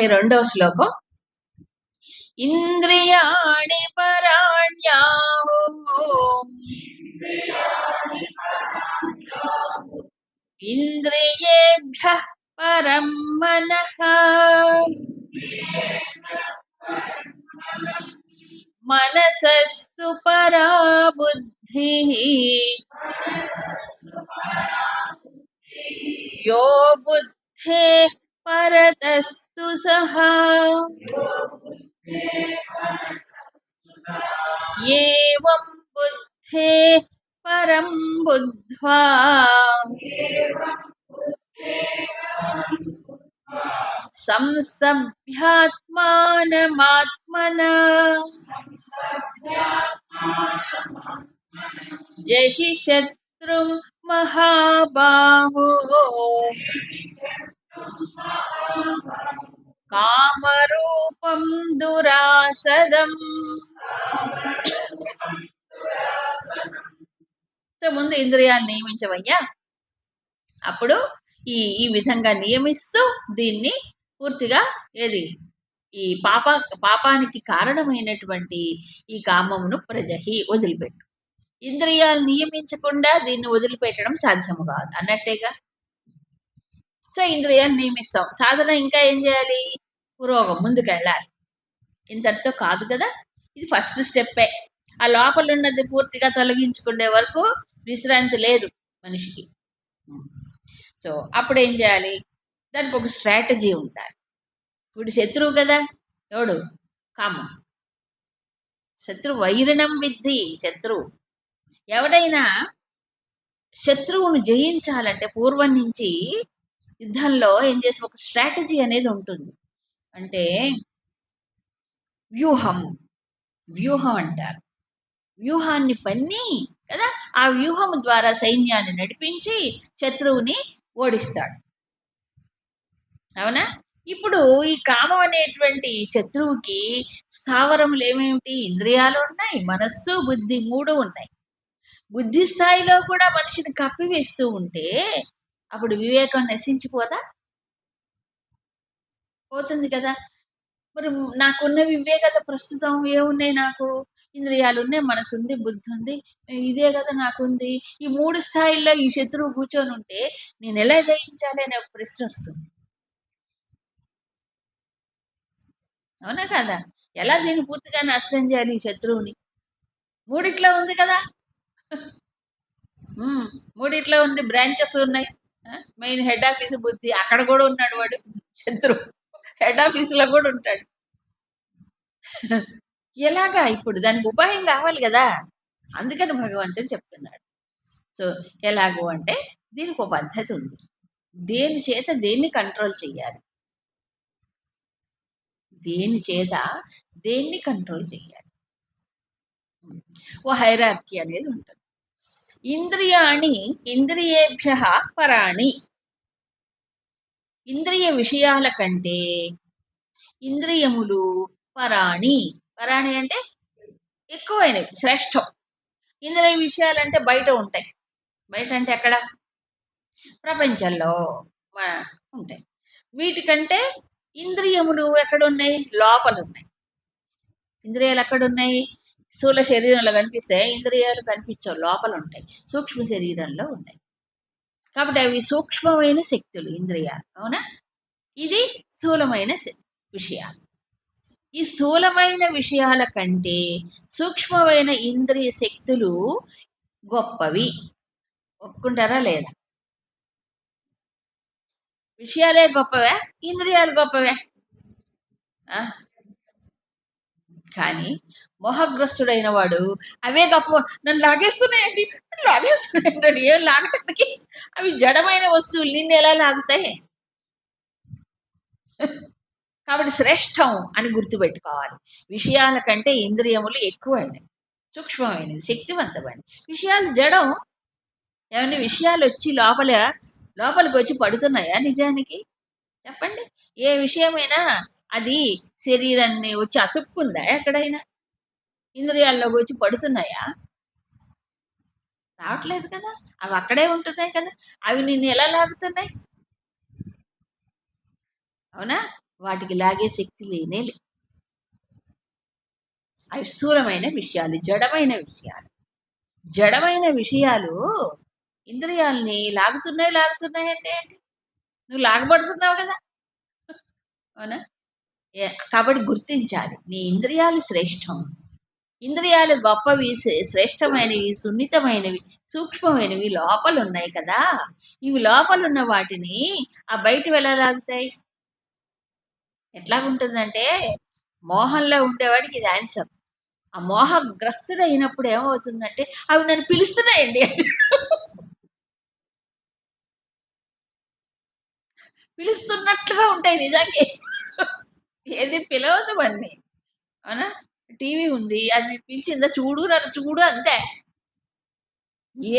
నలభై రెండవ శ్లోకం. ఇంద్రియాణి పరాణ్యాహు ఇంద్రియేభ్య పరం మన. మనసస్తు పరా బుద్ధి కామరూపం దురాసదం. సో ముందు ఇంద్రియాన్ని నియమించవయ్యా. అప్పుడు ఈ ఈ విధంగా నియమిస్తూ దీన్ని పూర్తిగా ఏది? ఈ పాప పాపానికి కారణమైనటువంటి ఈ కామమును ప్రజహి వదిలిపెట్టు. ఇంద్రియాలు నియమించకుండా దీన్ని వదిలిపెట్టడం సాధ్యము కాదు. అన్నట్టేగా? సో ఇంద్రియాన్ని నియమిస్తాం? సాధన ఇంకా ఏం చేయాలి? పురోగం ముందుకెళ్ళాలి. ఇంతటితో కాదు కదా? ఇది ఫస్ట్ స్టెప్పే. ఆ లోపల ఉన్నది పూర్తిగా తొలగించుకునే వరకు విశ్రాంతి లేదు మనిషికి. సో అప్పుడు ఏం చేయాలి? దానికి ఒక స్ట్రాటజీ ఉండాలి. ఇప్పుడు శత్రువు కదా? ఎవడు? కామం. శత్రు వైరణం విద్ధి శత్రువు. ఎవడైనా శత్రువును జయించాలంటే పూర్వం నుంచి యుద్ధంలో ఏం చేసే ఒక స్ట్రాటజీ అనేది ఉంటుంది. అంటే వ్యూహం. వ్యూహం అంటారు. వ్యూహాన్ని పన్ని కదా ఆ వ్యూహం ద్వారా సైన్యాన్ని నడిపించి శత్రువుని ఓడిస్తాడు. అవునా? ఇప్పుడు ఈ కామం అనేటువంటి శత్రువుకి స్థావరములు ఏమేమిటి ఇంద్రియాలు ఉన్నాయి మనస్సు బుద్ధి మూడు ఉన్నాయి. బుద్ధి స్థాయిలో కూడా మనిషిని కప్పివేస్తూ ఉంటే అప్పుడు వివేకం నశించిపోదా? పోతుంది కదా. మరి నాకున్న వివేకత ప్రస్తుతం ఏమున్నాయి నాకు? ఇంద్రియాలు ఉన్నాయి మనసు ఉంది బుద్ధి ఉంది ఇదే కదా నాకుంది. ఈ మూడు స్థాయిల్లో ఈ శత్రువు కూర్చొని ఉంటే నేను ఎలా జయించాలి అనే ప్రశ్న వస్తుంది. అవునా కదా? ఎలా దీన్ని పూర్తిగా నాశనం చేయాలి ఈ శత్రువుని? మూడిట్లో ఉంది కదా. మూడిట్లో ఉంది బ్రాంచెస్ ఉన్నాయి. మెయిన్ హెడ్ ఆఫీస్ బుద్ధి. అక్కడ కూడా ఉన్నాడు వాడు. శత్రు. హెడ్ ఆఫీసులో కూడా ఉంటాడు. ఎలాగా ఇప్పుడు? దానికి ఉపాయం కావాలి కదా. అందుకని భగవంతుడు చెప్తున్నాడు. సో ఎలాగో అంటే దీనికి ఒక పద్ధతి ఉంది. దేని చేత దేన్ని కంట్రోల్ చేయాలి? దేని చేత దేన్ని కంట్రోల్ చేయాలి? ఓ హైరార్కీ అనేది ఉంటుంది. ఇంద్రియాణి ఇంద్రియేభ్య పరాణి. ఇంద్రియ విషయాల కంటే ఇంద్రియములు పరాణి. పరాణి అంటే ఎక్కువైనవి శ్రేష్టం. ఇంద్రియ విషయాలంటే బయట ఉంటాయి. బయట అంటే ఎక్కడ? ప్రపంచంలో ఉంటాయి. వీటికంటే ఇంద్రియములు ఎక్కడున్నాయి? లోపల ఉన్నాయి ఇంద్రియాలు ఎక్కడున్నాయి? స్థూల శరీరంలో కనిపిస్తే ఇంద్రియాలు కనిపించవు లోపల ఉంటాయి సూక్ష్మ శరీరంలో ఉన్నాయి. కాబట్టి అవి సూక్ష్మమైన శక్తులు ఇంద్రియాలు. అవునా? ఇది స్థూలమైన విషయాలు. ఈ స్థూలమైన విషయాల కంటే సూక్ష్మమైన ఇంద్రియ శక్తులు గొప్పవి. ఒప్పుకుంటారా లేదా? విషయాలే గొప్పవే ఇంద్రియాలు గొప్పవే. ఆ? కానీ మోహగ్రస్తుడైన వాడు అవే గొప్ప నన్ను లాగేస్తున్నాయండి లాగేస్తున్నాయండి ఏం లాగటానికి? అవి జడమైన వస్తువులు నిన్ను ఎలా లాగుతాయి? కాబట్టి శ్రేష్టం అని గుర్తుపెట్టుకోవాలి. విషయాల కంటే ఇంద్రియములు ఎక్కువైనవి సూక్ష్మమైనవి శక్తివంతమైనవి. విషయాలు జడం ఏమైనా విషయాలు వచ్చి లోపల లోపలికి వచ్చి పడుతున్నాయా నిజానికి? చెప్పండి. ఏ విషయమైనా అది శరీరాన్ని వచ్చి అతుక్కుందా ఎక్కడైనా? ఇంద్రియాల్లోకి వచ్చి పడుతున్నాయా? రావట్లేదు కదా. అవి అక్కడే ఉంటున్నాయి కదా. అవి నిన్ను ఎలా లాగుతున్నాయి? అవునా? వాటికి లాగే శక్తి లేనే లేదు అవి స్థూలమైన విషయాలు జడమైన విషయాలు. జడమైన విషయాలు ఇంద్రియాలని లాగుతున్నాయి లాగుతున్నాయి అంటే ఏంటి? నువ్వు లాగబడుతున్నావు కదా. అవునా? ఏ- కాబట్టి గుర్తించాలి. నీ ఇంద్రియాలు శ్రేష్టం. ఇంద్రియాలు గొప్పవి శ్రే- శ్రేష్టమైనవి సున్నితమైనవి సూక్ష్మమైనవి లోపల ఉన్నాయి కదా. ఇవి లోపల ఉన్న వాటిని ఆ బయట ఎలా ఎట్లాగుంటుందంటే మోహంలో ఉండేవాడికి ఇది ఆన్సర్. ఆ మోహగ్రస్తుడు అయినప్పుడు ఏమవుతుందంటే అవి నన్ను పిలుస్తున్నాయండి. పిలుస్తున్నట్లుగా ఉంటాయి నిజంగా. ఏది పిలవదు అన్నీ అవునా? టీవీ ఉంది అది పిలిచిందా? చూడు నన్ను చూడు అంతే.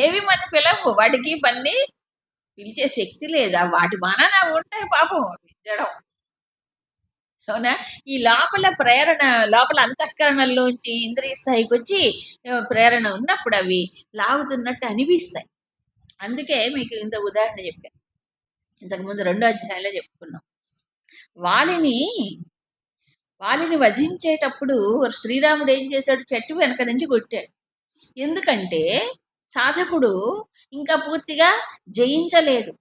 ఏవి మన పిలవు? వాటికి పన్ని పిలిచే శక్తి లేదా? వాటి మానాన ఉంటాయి పాపం. జడం అవునా? ఈ లోపల ప్రేరణ లోపల అంతఃకరణలోంచి ఇంద్రియ స్థాయికి వచ్చి ప్రేరణ ఉన్నప్పుడు అవి లాగుతున్నట్టు అనిపిస్తాయి. అందుకే మీకు ఇంత ఉదాహరణ చెప్పాను. ఇంతకుముందు రెండో అధ్యాయంలో చెప్పుకున్నాం. వాలిని వాలిని వధించేటప్పుడు శ్రీరాముడు ఏం చేశాడు? చెట్టు వెనక నుంచి కొట్టాడు. ఎందుకంటే సాధకుడు ఇంకా పూర్తిగా జయించలేదు.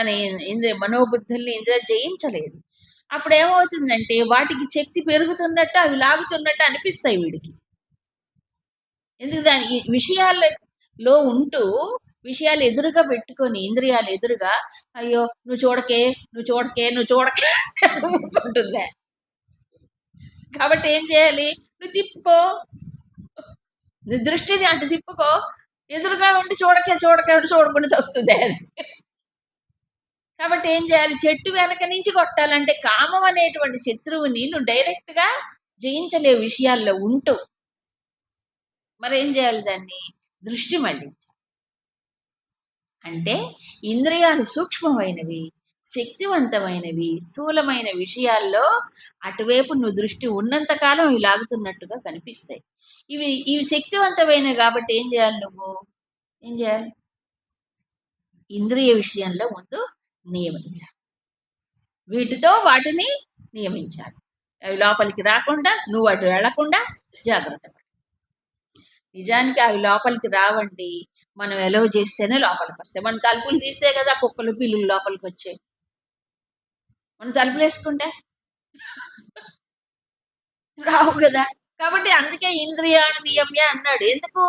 తన ఇంద్ర మనోబుద్ధుల్ని ఇంద్ర జయించలేదు. అప్పుడు ఏమవుతుందంటే వాటికి శక్తి పెరుగుతున్నట్టు అవి లాగుతున్నట్టు అనిపిస్తాయి వీడికి. ఎందుకు దాని విషయాలలో ఉంటూ విషయాలు ఎదురుగా పెట్టుకొని ఇంద్రియాలు ఎదురుగా అయ్యో నువ్వు చూడకే నువ్వు చూడకే నువ్వు చూడకే ఉంటుంది కాబట్టి ఏం చేయాలి? నువ్వు తిప్పుకో. నీ దృష్టిని అటు తిప్పుకో. ఎదురుగా ఉండి చూడకే చూడకే ఉండి చూడకుండా వస్తుంది అది. కాబట్టి ఏం చేయాలి? చెట్టు వెనక నుంచి కొట్టాలంటే కామం అనేటువంటి శత్రువుని నువ్వు డైరెక్ట్గా జయించలే జయించలేవు విషయాల్లో ఉంటూ. మరి ఏం చేయాలి దాన్ని? దృష్టి మళ్ళించు. అంటే ఇంద్రియాలు సూక్ష్మమైనవి శక్తివంతమైనవి స్థూలమైన విషయాల్లో అటువైపు నువ్వు దృష్టి ఉన్నంతకాలం ఇవి లాగుతున్నట్టుగా కనిపిస్తాయి. ఇవి ఇవి శక్తివంతమైనవి కాబట్టి ఏం చేయాలి నువ్వు? ఏం చేయాలి? ఇంద్రియ విషయంలో ముందు నియమించాలి. వీటితో వాటిని నియమించాలి. అవి లోపలికి రాకుండా నువ్వు అటు వెళ్ళకుండా జాగ్రత్త నిజానికి అవి లోపలికి రావండి. మనం ఎలో చేస్తేనే లోపలికి వస్తాయి. మన తలుపులు తీస్తే కదా కుక్కలు పిల్లులు లోపలికి వచ్చాయి మనం తలుపులు వేసుకుంటే? రావు కదా. కాబట్టి అందుకే ఇంద్రియాణ నియమ్య అన్నాడు. ఎందుకు?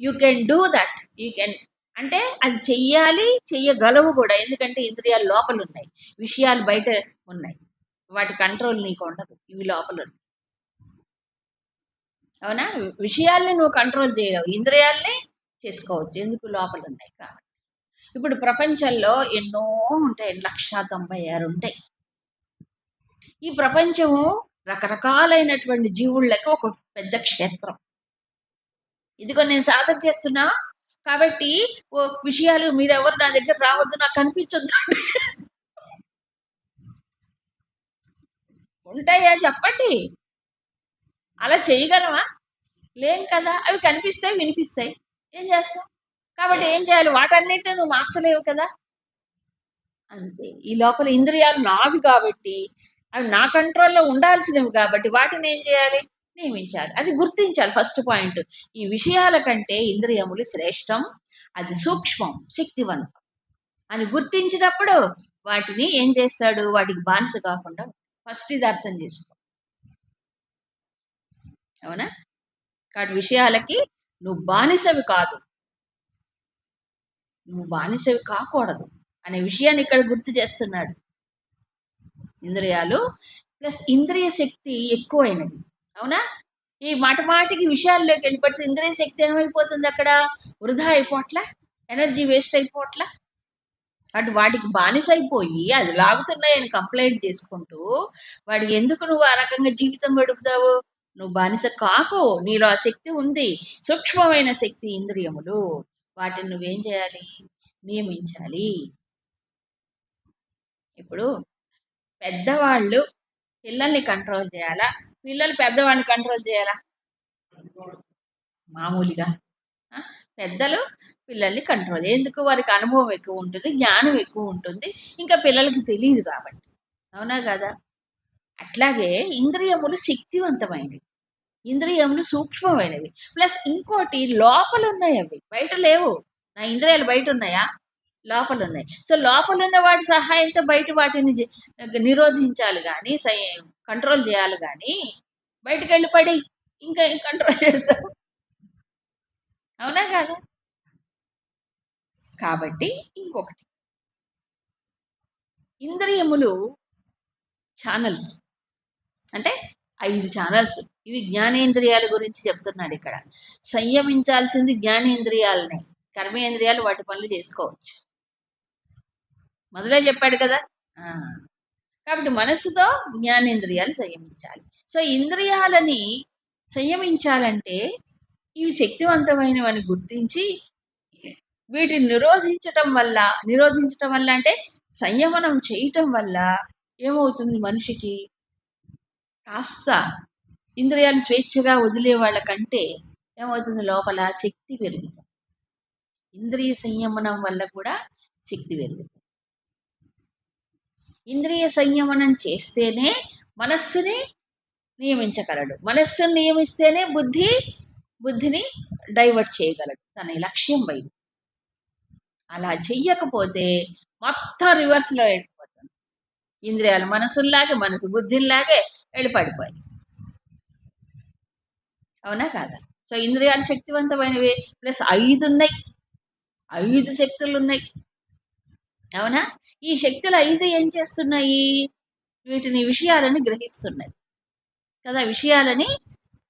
You can do that you can అంటే అది చెయ్యాలి చెయ్యగలవు కూడా. ఎందుకంటే ఇంద్రియాలు లోపల ఉన్నాయి. విషయాలు బయట ఉన్నాయి. వాటి కంట్రోల్ నీకు ఉండదు. ఇవి లోపల ఉన్నాయి. అవునా? విషయాల్ని నువ్వు కంట్రోల్ చేయలేవు. ఇంద్రియాల్ని చేసుకోవచ్చు. ఎందుకు లోపల ఉన్నాయి కాబట్టి. ఇప్పుడు ప్రపంచంలో ఎన్నో ఉంటాయి. లక్ష తొంభై ఆరు ఉంటాయి. ఈ ప్రపంచము రకరకాలైనటువంటి జీవుళ్ళకి ఒక పెద్ద క్షేత్రం. ఇదిగో నేను సాధన చేస్తున్నా. కాబట్టి ఓ విషయాలు మీరెవరు నా దగ్గర రావద్దు. నాకు కనిపించొద్దు ఉంటాయా చెప్పండి. అలా చేయగలవా? లేం కదా. అవి కనిపిస్తాయి వినిపిస్తాయి. ఏం చేస్తావు? కాబట్టి ఏం చేయాలి? వాటన్నిటిని నువ్వు మార్చలేవు కదా? అంతే. ఈ లోపల ఇంద్రియాలు నావి కాబట్టి అవి నా కంట్రోల్లో ఉండాల్సినవి కాబట్టి వాటిని ఏం చేయాలి? నియమించాలి. అది గుర్తించాలి ఫస్ట్ పాయింట్. ఈ విషయాల కంటే ఇంద్రియములు శ్రేష్టం అది సూక్ష్మం శక్తివంతం. అని గుర్తించినప్పుడు వాటిని ఏం చేస్తాడు? వాటికి బానిస కాకుండా ఫస్ట్ ఇది అర్థం చేసుకో. అవునా? కాబట్టి విషయాలకి నువ్వు బానిసవి కాదు. నువ్వు బానిసవి కాకూడదు అనే విషయాన్ని ఇక్కడ గుర్తు చేస్తున్నాడు. ఇంద్రియాలు ప్లస్ ఇంద్రియ శక్తి ఎక్కువైనది. అవునా? ఈ మాట మాటికి విషయాల్లోకి వెళ్ళిపడితే ఇంద్రియ శక్తి ఏమైపోతుంది అక్కడ? వృధా అయిపోవట్లా ఎనర్జీ వేస్ట్ అయిపోవట్లా అటు వాటికి బానిస అయిపోయి అది లాగుతున్నాయని కంప్లైంట్ చేసుకుంటూ వాడికి ఎందుకు నువ్వు ఆ రకంగా జీవితం గడుపుతావు? నువ్వు బానిస కాకు నీలో ఆ శక్తి ఉంది. సూక్ష్మమైన శక్తి ఇంద్రియములు. వాటిని నువ్వేం చేయాలి? నియమించాలి. ఇప్పుడు పెద్దవాళ్ళు పిల్లల్ని కంట్రోల్ చేయాలా? పిల్లలు పెద్దవాళ్ళని కంట్రోల్ చేయాలా? మామూలుగా. పెద్దలు పిల్లల్ని కంట్రోల్ ఎందుకు? వారికి అనుభవం ఎక్కువ ఉంటుంది జ్ఞానం ఎక్కువ ఉంటుంది. ఇంకా పిల్లలకి తెలియదు కాబట్టి. అవునా కదా? అట్లాగే ఇంద్రియములు శక్తివంతమైనవి. ఇంద్రియములు సూక్ష్మమైనవి. ప్లస్ ఇంకోటి లోపల ఉన్నాయి అవి. బయట లేవు. నా ఇంద్రియాలు బయట ఉన్నాయా లోపల ఉన్నాయి సో లోపల ఉన్న వాటి సహాయంతో బయట వాటిని నిరోధించాలి కానీ కంట్రోల్ చేయాలి కానీ బయటకు వెళ్ళి పడి ఇంకా కంట్రోల్ చేస్తాం అవునా కాదా? కాబట్టి ఇంకొకటి. ఇంద్రియములు ఛానల్స్. అంటే ఐదు ఛానల్స్ ఇవి జ్ఞానేంద్రియాల గురించి చెప్తున్నాడు ఇక్కడ. సంయమించాల్సింది జ్ఞానేంద్రియాలనే. కర్మేంద్రియాలు వాటి పనులు చేసుకోవచ్చు. మొదలే చెప్పాడు కదా? కాబట్టి మనసుతో జ్ఞానేంద్రియాలు సంయమించాలి. సో ఇంద్రియాలని సంయమించాలంటే ఇవి శక్తివంతమైనవని గుర్తించి వీటిని నిరోధించటం వల్ల నిరోధించటం వల్ల అంటే సంయమనం చేయటం వల్ల ఏమవుతుంది మనిషికి? కాస్త ఇంద్రియాలు స్వేచ్ఛగా వదిలే వాళ్ళకంటే ఏమవుతుంది? లోపల శక్తి పెరుగుతుంది. ఇంద్రియ సంయమనం వల్ల కూడా శక్తి పెరుగుతుంది. ఇంద్రియ సంయమనం చేస్తేనే మనస్సుని నియమించగలడు. మనస్సుని నియమిస్తేనే బుద్ధి బుద్ధిని డైవర్ట్ చేయగలడు. తన లక్ష్యం వైపు. అలా చెయ్యకపోతే మొత్తం రివర్స్లో వెళ్ళిపోతుంది ఇంద్రియాలు మనసుల్లాగే మనసు బుద్ధిలాగే వెళ్ళి పడిపోయాయి అవునా కాదా? సో ఇంద్రియాలు శక్తివంతమైనవి. ప్లస్ ఐదు ఉన్నాయి ఐదు శక్తులు ఉన్నాయి అవునా? ఈ శక్తులు ఐదు ఏం చేస్తున్నాయి? వీటిని విషయాలని గ్రహిస్తున్నాయి. కదా విషయాలని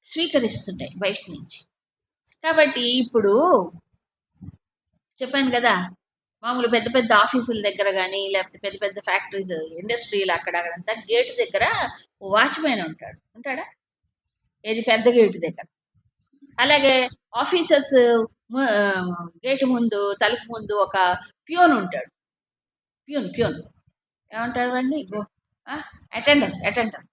స్వీకరిస్తున్నాయి బయట నుంచి. కాబట్టి ఇప్పుడు చెప్పాను కదా మామూలు పెద్ద పెద్ద ఆఫీసుల దగ్గర కానీ లేకపోతే పెద్ద పెద్ద ఫ్యాక్టరీస్ ఇండస్ట్రీలు అక్కడ అక్కడంతా గేట్ దగ్గర వాచ్మెన్ ఉంటాడు. ఉంటాడా? ఏది? పెద్ద గేటు దగ్గర. అలాగే ఆఫీసర్స్ గేట్ ముందు తలుపు ముందు ఒక ప్యూన్ ఉంటాడు. Peon peon. ఏమంటాడు అండి గో అటెండర్ అటెండర్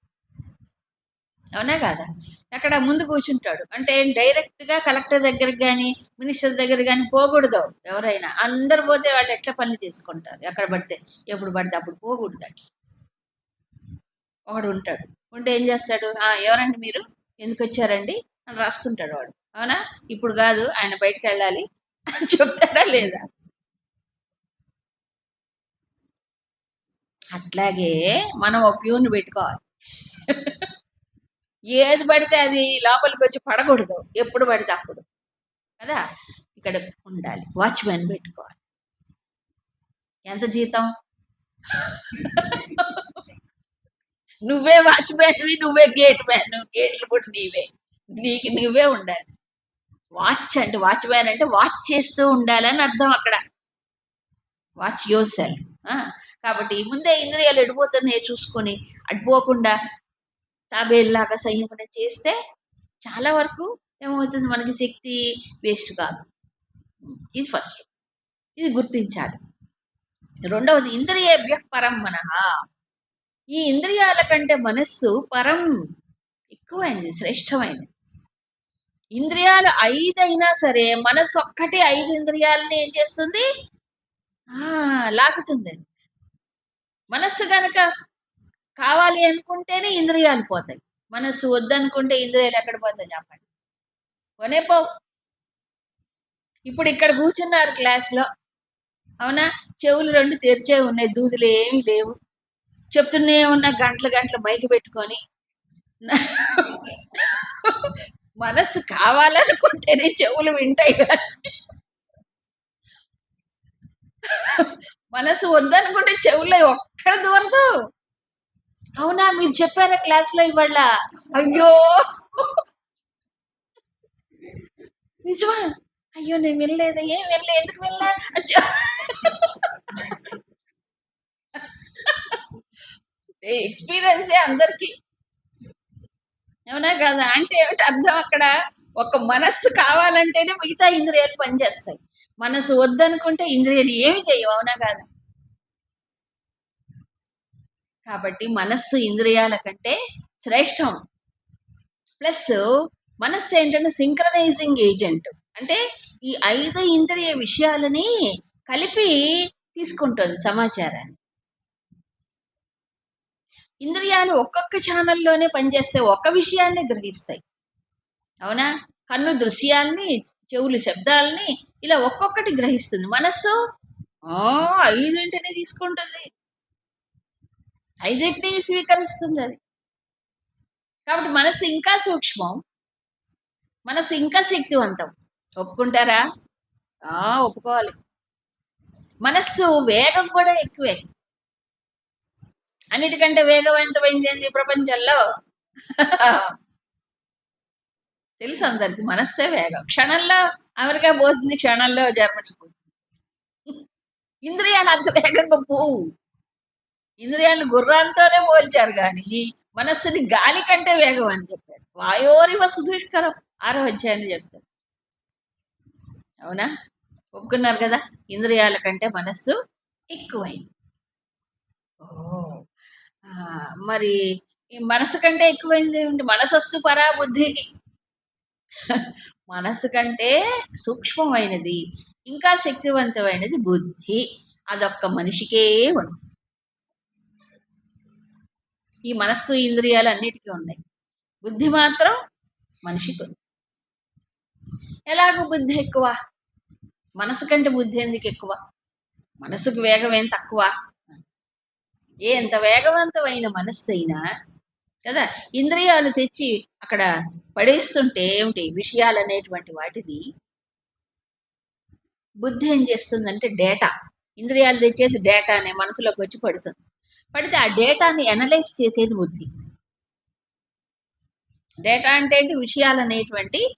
అవునా కాదా? అక్కడ ముందు కూర్చుంటాడు. అంటే డైరెక్ట్గా కలెక్టర్ దగ్గరికి కానీ మినిస్టర్ దగ్గర కానీ పోకూడదు ఎవరైనా. అందరు పోతే వాళ్ళు ఎట్లా పనులు చేసుకుంటారు ఎక్కడ పడితే ఎప్పుడు పడితే అప్పుడు పోకూడదు అట్లా. ఒకడు ఉంటాడు ఉంటే ఏం చేస్తాడు? ఎవరండి మీరు? ఎందుకు వచ్చారండి? అని రాసుకుంటాడు వాడు. అవునా? ఇప్పుడు కాదు ఆయన బయటకు వెళ్ళాలి అని చెప్తాడా లేదా? అట్లాగే మనం ఒక ప్యూన్ పెట్టుకోవాలి. ఏది పడితే అది లోపలికి వచ్చి పడకూడదు. ఎప్పుడు పడితే అప్పుడు. కదా? ఇక్కడ ఉండాలి. వాచ్మెన్ పెట్టుకోవాలి. ఎంత జీతం? నువ్వే వాచ్మెన్వి నువ్వే గేట్ మ్యాన్. గేట్లు కూడా నీవే. నీకు నువ్వే ఉండాలి. వాచ్ అంటే వాచ్మెన్ అంటే వాచ్ చేస్తూ ఉండాలని అర్థం అక్కడ. Watch yourself. కాబట్టి ముందే ఇంద్రియాలు ఎడిపోతున్నాయి చూసుకొని. అడిపోకుండా తాబేల్లాగా సంయమనం చేస్తే చాలా వరకు ఏమవుతుంది? మనకి శక్తి వేస్ట్ కాదు. ఇది ఫస్ట్ ఇది గుర్తించాలి. రెండవది ఇంద్రియేభ్య పరం మనః ఈ ఇంద్రియాల కంటే మనస్సు పరం ఎక్కువైంది శ్రేష్టమైనది ఇంద్రియాలు ఐదైనా సరే మనస్సు ఒక్కటి ఐదు ఇంద్రియాలని ఏం చేస్తుంది? ఆ లాగుతుంది. మనస్సు కనుక కావాలి అనుకుంటేనే ఇంద్రియాలు పోతాయి. మనస్సు వద్దనుకుంటే ఇంద్రియాలు ఎక్కడ పోతాయి చెప్పండి? కొనే పో ఇప్పుడు ఇక్కడ కూర్చున్నారు క్లాస్లో అవునా? చెవులు రెండు తెరిచే ఉన్నాయి. దూదులు ఏమీ లేవు. చెప్తూనే ఉన్న గంటలు గంటలు మైకి పెట్టుకొని. మనస్సు కావాలనుకుంటేనే చెవులు వింటాయి కదా. మనసు వద్దనుకుంటే చెవులు ఒక్కడ దూరదు. అవునా మీరు చెప్పారా క్లాస్లో ఇవాళ? అయ్యో! నిజమా? అయ్యో నేను వెళ్ళలేదు ఏం వెళ్ళలేదు ఎందుకు వెళ్ళా ఏ ఎక్స్పీరియన్సే అందరికి. అవునా కదా? అంటే ఏమిటి అర్థం అక్కడ? ఒక మనస్సు కావాలంటేనే మిగతా ఇంద్రియాలు పనిచేస్తాయి. మనసు వద్దనుకుంటే ఇంద్రియాలు ఏమి చేయవు. అవునా కాదా? కాబట్టి మనస్సు ఇంద్రియాల కంటే శ్రేష్టం. ప్లస్ మనస్సు ఏంటంటే సింక్రనైజింగ్ ఏజెంట్ అంటే ఈ ఐదు ఇంద్రియ విషయాలని కలిపి తీసుకుంటుంది సమాచారాన్ని. ఇంద్రియాలు ఒక్కొక్క ఛానల్లోనే పనిచేస్తే ఒక్క విషయాన్ని గ్రహిస్తాయి. అవునా? కన్ను దృశ్యాల్ని చెవులు శబ్దాలని ఇలా ఒక్కొక్కటి గ్రహిస్తుంది. మనస్సు ఆ ఐదింటిని తీసుకుంటుంది. ఐదింటిని స్వీకరిస్తుంది అది. కాబట్టి మనస్సు ఇంకా సూక్ష్మం మనసు ఇంకా శక్తివంతం. ఒప్పుకుంటారా? ఆ ఒప్పుకోవాలి. మనస్సు వేగం కూడా ఎక్కువే. అన్నిటికంటే వేగవంతమైంది ఏంది ఈ ప్రపంచంలో? తెలుసు అందరికి మనస్సే వేగం. క్షణంలో అమెరికా పోతుంది క్షణంలో జర్మనీ పోతుంది. ఇంద్రియాలు అంత వేగంగా పోవు. ఇంద్రియాలు గుర్రాలతోనే పోల్చారు కానీ మనస్సుని గాలి కంటే వేగం అని చెప్పారు. వాయోరివ సుధీర్కరం ఆరో అధ్యాయాన్ని చెప్తారు. అవునా? ఒప్పుకున్నారు కదా? ఇంద్రియాల కంటే మనస్సు ఎక్కువైంది. ఓ ఆ, మరి ఈ మనసు కంటే ఎక్కువైంది ఏమిటి? మనసస్తు పరా బుద్ధి మనసు కంటే సూక్ష్మమైనది ఇంకా శక్తివంతమైనది బుద్ధి. అదొక్క మనిషికే ఉంది. ఈ మనస్సు ఇంద్రియాలు అన్నిటికీ ఉన్నాయి. బుద్ధి మాత్రం మనిషికి ఉంది. ఎలాగో బుద్ధి ఎక్కువ? మనసు కంటే బుద్ధి ఎందుకు ఎక్కువ? మనసుకు వేగం ఏం తక్కువ? ఏ ఎంత వేగవంతమైన మనస్సు అయినా కదా ఇంద్రియాలు తెచ్చి అక్కడ పడేస్తుంటే ఏమిటి? విషయాలు అనేటువంటి వాటిని బుద్ధి ఏం చేస్తుందంటే డేటా. ఇంద్రియాలు తెచ్చేది డేటానే మనసులోకి వచ్చి పడుతుంది. పడితే ఆ డేటాని అనలైజ్ చేసేది బుద్ధి. డేటా అంటే ఏంటి? విషయాలు అనేటువంటి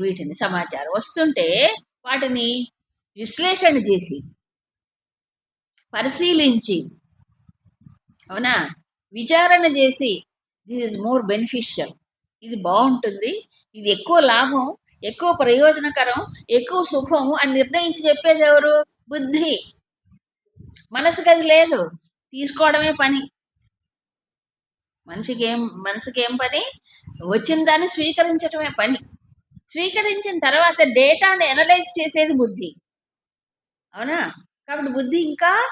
వీటిని సమాచారం. వస్తుంటే వాటిని విశ్లేషణ చేసి పరిశీలించి అవునా? విచారణ చేసి దిస్ ఇస్ మోర్ బెనిఫిషియల్ ఇది బాగుంటుంది. ఇది ఎక్కువ లాభం ఎక్కువ ప్రయోజనకరం ఎక్కువ సుఖం అని నిర్ణయించి చెప్పేది ఎవరు? బుద్ధి. మనసు అది లేదు. తీసుకోవడమే పని. మనిషికి ఏం మనసుకి ఏం పని? వచ్చిన దాన్ని స్వీకరించడమే పని. స్వీకరించిన తర్వాత డేటాను ఎనలైజ్ చేసేది బుద్ధి. అవునా? కాబట్టి బుద్ధి ఇంకా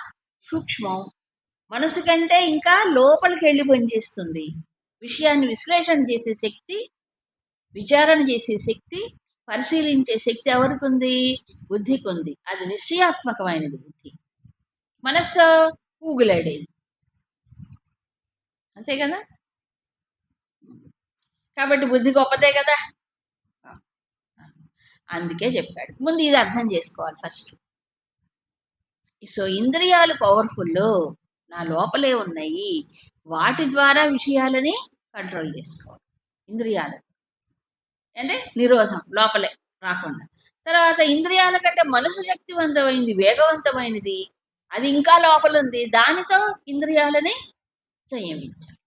సూక్ష్మం. మనసు కంటే ఇంకా లోపలికి వెళ్ళి పనిచేస్తుంది. విషయాన్ని విశ్లేషణ చేసే శక్తి విచారణ చేసే శక్తి పరిశీలించే శక్తి ఎవరికి ఉంది? బుద్ధికి ఉంది. అది నిశ్చయాత్మకమైనది బుద్ధి. మనస్సు ఊగులాడేది అంతే కదా? కాబట్టి బుద్ధి గొప్పదే కదా? అందుకే చెప్పాడు. ముందు ఇది అర్థం చేసుకోవాలి ఫస్ట్. సో ఇంద్రియాలు పవర్ఫుల్ నా లోపలే ఉన్నాయి. వాటి ద్వారా విషయాలని కంట్రోల్ చేసుకోవాలి. ఇంద్రియాలు. అంటే నిరోధం లోపలే రాకుండా. తర్వాత ఇంద్రియాల కంటే మనసు శక్తివంతమైంది వేగవంతమైనది అది ఇంకా లోపల ఉంది దానితో ఇంద్రియాలని సంయమించాలి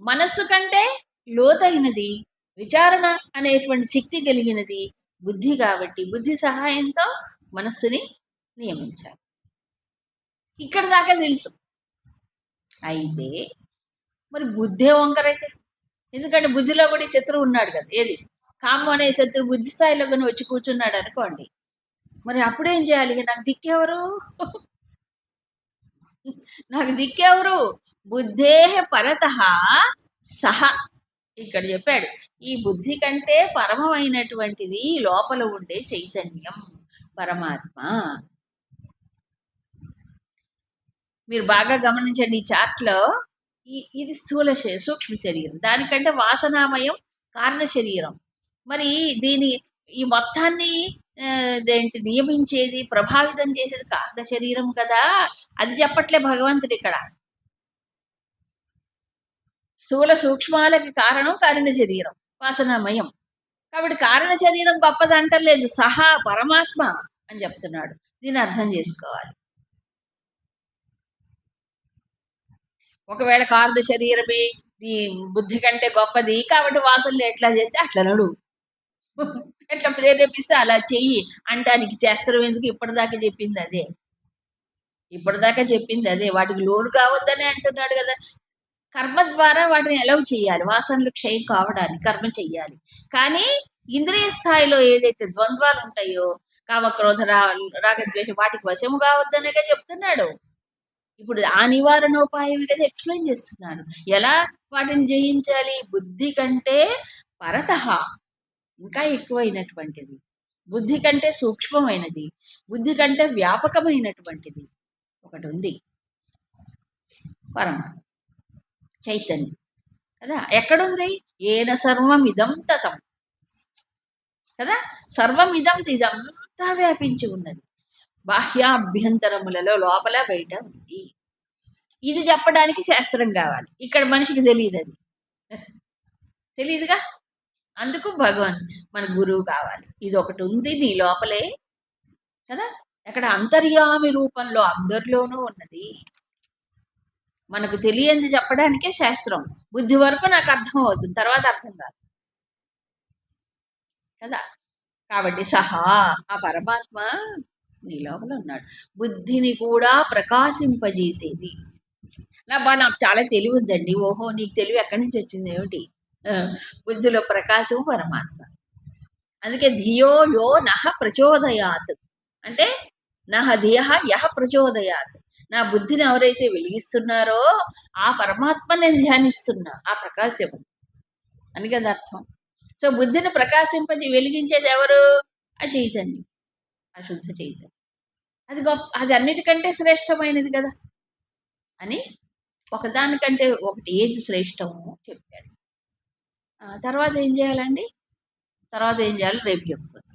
మనస్సు కంటే లోతైనది విచారణ అనేటువంటి శక్తి కలిగినది బుద్ధి కాబట్టి బుద్ధి సహాయంతో మనస్సుని నియమించాలి. ఇక్కడ దాకా తెలుసు. అయితే మరి బుద్ధే వంకరైతే? ఎందుకంటే బుద్ధిలో కూడా శత్రువు ఉన్నాడు కదా ఏది? కాము అనే శత్రువు బుద్ధి స్థాయిలో కానీ వచ్చి కూర్చున్నాడు అనుకోండి. మరి అప్పుడేం చేయాలి? నాకు దిక్కెవరు నాకు దిక్కెవరు? బుద్ధే పరత సహ. ఇక్కడ చెప్పాడు. ఈ బుద్ధి కంటే పరమమైనటువంటిది లోపల ఉండే చైతన్యం పరమాత్మ. మీరు బాగా గమనించండి ఈ చార్ట్లో. ఈ ఇది స్థూల శ- సూక్ష్మ శరీరం. దానికంటే వాసనామయం కారణ శరీరం. మరి దీని ఈ మొత్తాన్ని ఏంటి నియమించేది ప్రభావితం చేసేది కారణ శరీరం కదా? అది చెప్పట్లే భగవంతుడు ఇక్కడ. స్థూల సూక్ష్మాలకి కారణం కారణ శరీరం వాసనామయం. కాబట్టి కారణ శరీరం గొప్పది అంటలేదు. సహా పరమాత్మ అని చెప్తున్నాడు. దీన్ని అర్థం చేసుకోవాలి. ఒకవేళ కారణ శరీరమే బుద్ధి కంటే గొప్పది కాబట్టి వాసనలు ఎట్లా చేస్తే అట్లా నడు ఎట్లా ప్రేరేపిస్తే అలా చెయ్యి అంటానికి చేస్తారు ఎందుకు ఇప్పటిదాకా చెప్పింది అదే. ఇప్పటిదాకా చెప్పింది అదే. వాటికి లోను కావద్దని అంటున్నాడు కదా. కర్మ ద్వారా వాటిని ఎలా చేయాలి. వాసనలు క్షయం కావడానికి కర్మ చెయ్యాలి. కానీ ఇంద్రియ స్థాయిలో ఏదైతే ద్వంద్వాలు ఉంటాయో కామక్రోధ రా రాగద్వేషం వాటికి వశము కావద్దనేగా చెప్తున్నాడు. ఇప్పుడు ఆ నివారణోపాయం కదా ఎక్స్ప్లెయిన్ చేస్తున్నాడు. ఎలా వాటిని జయించాలి? బుద్ధి కంటే పరత ఇంకా ఎక్కువైనటువంటిది. బుద్ధి కంటే సూక్ష్మమైనది. బుద్ధి కంటే వ్యాపకమైనటువంటిది ఒకటి ఉంది పరమ చైతన్యం. కదా? ఎక్కడుంది? ఏన సర్వం ఇదం తతం. కదా? సర్వం ఇదం ఇదంతా వ్యాపించి ఉన్నది. బాహ్యాభ్యంతరములలో లోపల బయట ఉంది. ఇది చెప్పడానికి శాస్త్రం కావాలి. ఇక్కడ మనిషికి తెలియదు అది తెలియదుగా అందుకు భగవాన్ మన గురువు కావాలి. ఇది ఒకటి ఉంది నీ లోపలే కదా? అక్కడ అంతర్యామి రూపంలో అందరిలోనూ ఉన్నది. మనకు తెలియంది చెప్పడానికే శాస్త్రం. బుద్ధి వరకు నాకు అర్థం అవుతుంది తర్వాత అర్థం కాదు. కదా? కాబట్టి సహా ఆ పరమాత్మ నీ లోపల ఉన్నాడు. బుద్ధిని కూడా ప్రకాశింపజేసేది. నా బా నాకు చాలా తెలివి ఉందండి ఓహో నీకు తెలివి ఎక్కడి నుంచి వచ్చింది ఏమిటి? బుద్ధిలో ప్రకాశం పరమాత్మ. అందుకే ధియో యో నహ ప్రచోదయాత్. అంటే నహ ధియ యహ ప్రచోదయాత్. నా బుద్ధిని ఎవరైతే వెలిగిస్తున్నారో ఆ పరమాత్మ నేను ధ్యానిస్తున్నా ఆ ప్రకాశం అని కదా అర్థం. సో బుద్ధిని ప్రకాశింపది వెలిగించేది ఎవరు? ఆ చైతన్యం. ఆ శుద్ధ చైతన్యం. అది గొప్ప అది అన్నిటికంటే శ్రేష్టమైనది కదా అని ఒకదానికంటే ఒకటి ఏది శ్రేష్టమో చెప్పాడు. తర్వాత ఏం చేయాలండి? తర్వాత ఏం చేయాలి? రేపు చెప్తాను